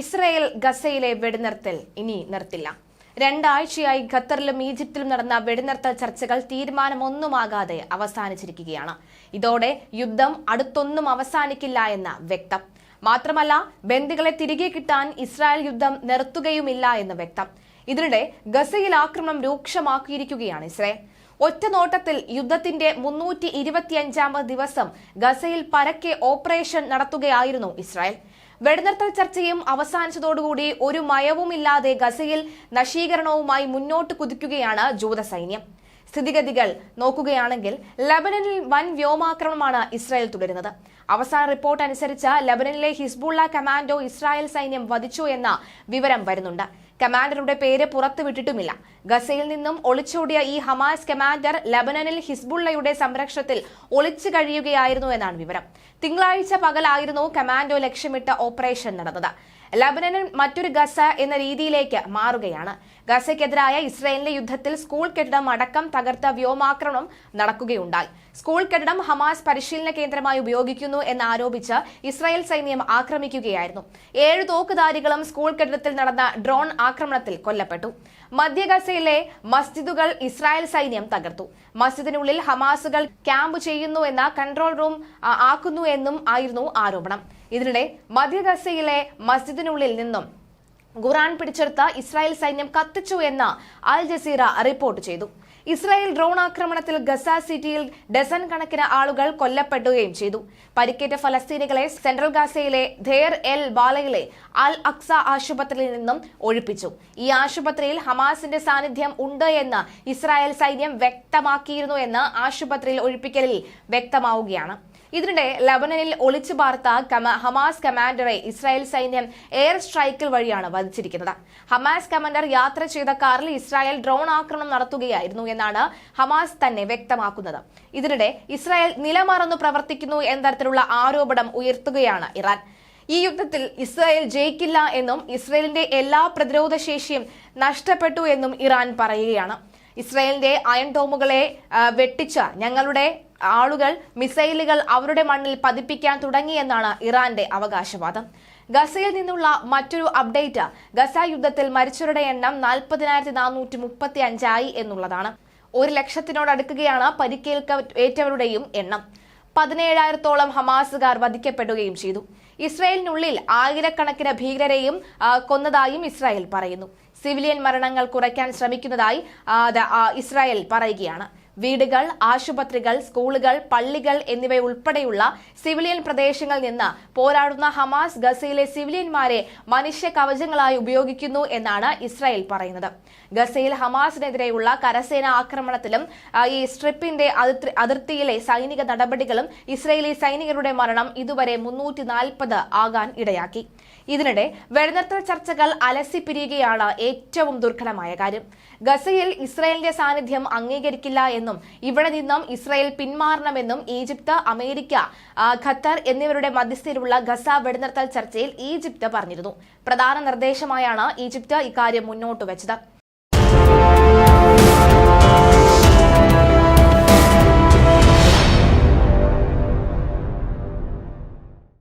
Israel ഗസയിലെ വെടിനിർത്തൽ ഇനി നിർത്തില്ല. രണ്ടാഴ്ചയായി ഖത്തറിലും ഈജിപ്തിലും നടന്ന വെടിനിർത്തൽ ചർച്ചകൾ തീരുമാനമൊന്നുമാകാതെ അവസാനിച്ചിരിക്കുകയാണ്. ഇതോടെ യുദ്ധം അടുത്തൊന്നും അവസാനിക്കില്ല എന്ന വ്യക്തം. മാത്രമല്ല ബന്ദികളെ തിരികെ കിട്ടാൻ ഇസ്രായേൽ യുദ്ധം നിർത്തുകയുമില്ല എന്ന് വ്യക്തം. ഇതിനിടെ ഗസയിൽ ആക്രമണം രൂക്ഷമാക്കിയിരിക്കുകയാണ് ഇസ്രായേൽ ഒറ്റ നോട്ടത്തിൽ യുദ്ധത്തിന്റെ മുന്നൂറ്റി ഇരുപത്തിയഞ്ചാമത് ദിവസം ഗസയിൽ പരക്കെ ഓപ്പറേഷൻ നടത്തുകയായിരുന്നു ഇസ്രായേൽ. വെടിനിർത്തൽ ചർച്ചയും അവസാനിച്ചതോടുകൂടി ഒരു മയവുമില്ലാതെ ഗസയിൽ നശീകരണവുമായി മുന്നോട്ട് കുതിക്കുകയാണ് ജൂത സൈന്യം. സ്ഥിതിഗതികൾ നോക്കുകയാണെങ്കിൽ ലബനനിൽ വൻ വ്യോമാക്രമണമാണ് ഇസ്രായേൽ തുടരുന്നത്. അവസാന റിപ്പോർട്ട് അനുസരിച്ച് ലബനനിലെ ഹിസ്ബുള്ള കമാൻഡോ ഇസ്രായേൽ സൈന്യം വധിച്ചു എന്ന വിവരം വരുന്നുണ്ട്. കമാൻഡറുടെ പേര് പുറത്തുവിട്ടിട്ടുമില്ല. ഗസയിൽ നിന്നും ഒളിച്ചോടിയ ഈ ഹമാസ് കമാൻഡർ ലബനനിൽ ഹിസ്ബുള്ളയുടെ സംരക്ഷണത്തിൽ ഒളിച്ചു കഴിയുകയായിരുന്നു എന്നാണ് വിവരം. തിങ്കളാഴ്ച പകലായിരുന്നു കമാൻഡോ ലക്ഷ്യമിട്ട ഓപ്പറേഷൻ നടന്നത്. ലബനനിൽ മറ്റൊരു ഗസ എന്ന രീതിയിലേക്ക് മാറുകയാണ്. ഗസയ്ക്കെതിരായ ഇസ്രയേലിന്റെ യുദ്ധത്തിൽ സ്കൂൾ കെട്ടിടം അടക്കം തകർത്ത വ്യോമാക്രമണം നടക്കുകയുണ്ടായി. സ്കൂൾ കെട്ടിടം ഹമാസ് പരിശീലന കേന്ദ്രമായി ഉപയോഗിക്കുന്നു എന്നാരോപിച്ച് ഇസ്രായേൽ സൈന്യം ആക്രമിക്കുകയായിരുന്നു. ഏഴ് തോക്കുധാരികളും സ്കൂൾ കെട്ടിടത്തിൽ നടന്ന ഡ്രോൺ ആക്രമണത്തിൽ കൊല്ലപ്പെട്ടു. മധ്യ ഗസയിലെ മസ്ജിദുകൾ ഇസ്രായേൽ സൈന്യം തകർത്തു. മസ്ജിദിനുള്ളിൽ ഹമാസുകൾ ക്യാമ്പ് ചെയ്യുന്നു എന്ന കൺട്രോൾ റൂം ആക്കുന്നു എന്നും ആയിരുന്നു ആരോപണം. ഇതിനിടെ മധ്യ ഗസയിലെ മസ്ജിദിനുള്ളിൽ നിന്നും ഖുറാൻ പിടിച്ചെടുത്ത ഇസ്രായേൽ സൈന്യം കത്തിച്ചു എന്ന് അൽ ജസീറ റിപ്പോർട്ട് ചെയ്തു. ഇസ്രായേൽ ഡ്രോൺ ആക്രമണത്തിൽ ഗസ സിറ്റിയിൽ ഡസൻ കണക്കിന് ആളുകൾ കൊല്ലപ്പെടുകയും ചെയ്തു. പരിക്കേറ്റ ഫലസ്തീനികളെ സെൻട്രൽ ഗാസയിലെ ധേർ എൽ ബാലയിലെ അൽ അക്സ ആശുപത്രിയിൽ നിന്നും ഒഴിപ്പിച്ചു. ഈ ആശുപത്രിയിൽ ഹമാസിന്റെ സാന്നിധ്യം ഉണ്ട് എന്ന് ഇസ്രായേൽ സൈന്യം വ്യക്തമാക്കിയിരുന്നു എന്ന് ആശുപത്രിയിൽ ഒഴിപ്പിക്കലിൽ വ്യക്തമാവുകയാണ്. ഇതിനിടെ ലബനനിൽ ഒളിച്ചു പാർത്ത ഹമാസ് കമാൻഡറെ ഇസ്രായേൽ സൈന്യം എയർ സ്ട്രൈക്കിൽ വഴിയാണ് വധിച്ചിരിക്കുന്നത്. ഹമാസ് കമാൻഡർ യാത്ര ചെയ്ത കാറിൽ ഇസ്രായേൽ ഡ്രോൺ ആക്രമണം നടത്തുകയായിരുന്നു എന്നാണ് ഹമാസ് തന്നെ വ്യക്തമാക്കുന്നത്. ഇതിനിടെ ഇസ്രായേൽ നിലമറന്നു പ്രവർത്തിക്കുന്നു എന്ന തരത്തിലുള്ള ആരോപണം ഉയർത്തുകയാണ് ഇറാൻ. ഈ യുദ്ധത്തിൽ ഇസ്രായേൽ ജയിക്കില്ല എന്നും ഇസ്രായേലിന്റെ എല്ലാ പ്രതിരോധ ശേഷിയും നഷ്ടപ്പെട്ടു എന്നും ഇറാൻ പറയുകയാണ്. ഇസ്രായേലിന്റെ അയൺ ഡോമുകളെ വെട്ടിച്ച ഞങ്ങളുടെ ആളുകൾ മിസൈലുകൾ അവരുടെ മണ്ണിൽ പതിപ്പിക്കാൻ തുടങ്ങിയെന്നാണ് ഇറാന്റെ അവകാശവാദം. ഗസയിൽ നിന്നുള്ള മറ്റൊരു അപ്ഡേറ്റ് ഗസ യുദ്ധത്തിൽ മരിച്ചവരുടെ എണ്ണം നാൽപ്പതിനായിരത്തി നാനൂറ്റി മുപ്പത്തി അഞ്ചായി എന്നുള്ളതാണ്. ഒരു ലക്ഷത്തിനോടടുക്കുകയാണ് പരിക്കേൽക്ക ഏറ്റവരുടെയും എണ്ണം. പതിനേഴായിരത്തോളം ഹമാസുകാർ വധിക്കപ്പെടുകയും ചെയ്തു. ഇസ്രായേലിനുള്ളിൽ ആയിരക്കണക്കിന് ഭീകരരെയും കൊന്നതായും ഇസ്രായേൽ പറയുന്നു. സിവിലിയൻ മരണങ്ങൾ കുറയ്ക്കാൻ ശ്രമിക്കുന്നതായി ഇസ്രായേൽ പറയുകയാണ്. വീടുകൾ ആശുപത്രികൾ സ്കൂളുകൾ പള്ളികൾ എന്നിവയുൾപ്പെടെയുള്ള സിവിലിയൻ പ്രദേശങ്ങളിൽ നിന്ന് പോരാടുന്ന ഹമാസ് ഗസയിലെ സിവിലിയന്മാരെ മനുഷ്യ കവചങ്ങളായി ഉപയോഗിക്കുന്നു എന്നാണ് ഇസ്രായേൽ പറയുന്നത്. ഗസയിൽ ഹമാസിനെതിരെയുള്ള കരസേന ആക്രമണത്തിലും ഈ സ്ട്രിപ്പിന്റെ അതിർത്തിയിലെ സൈനിക നടപടികളും ഇസ്രായേലി സൈനികരുടെ മരണം ഇതുവരെ മുന്നൂറ്റി നാൽപ്പത് ആകാൻ ഇടയാക്കി. ഇതിനിടെ വെടിനിർത്തൽ ചർച്ചകൾ അലസിപ്പിരിയുകയാണ് ഏറ്റവും ദുർഘടമായ കാര്യം. ഗസയിൽ ഇസ്രായേലിന്റെ സാന്നിധ്യം അംഗീകരിക്കില്ല എന്നും ഇവിടെ നിന്നും ഇസ്രായേൽ പിന്മാറണമെന്നും ഈജിപ്ത് അമേരിക്ക ഖത്തർ എന്നിവരുടെ മധ്യസ്ഥയിലുള്ള ഗസ വെടിനിർത്തൽ ചർച്ചയിൽ ഈജിപ്ത് പറഞ്ഞിരുന്നു. പ്രധാന നിർദ്ദേശമായാണ് ഈജിപ്ത് ഇക്കാര്യം മുന്നോട്ട് വെച്ചത്.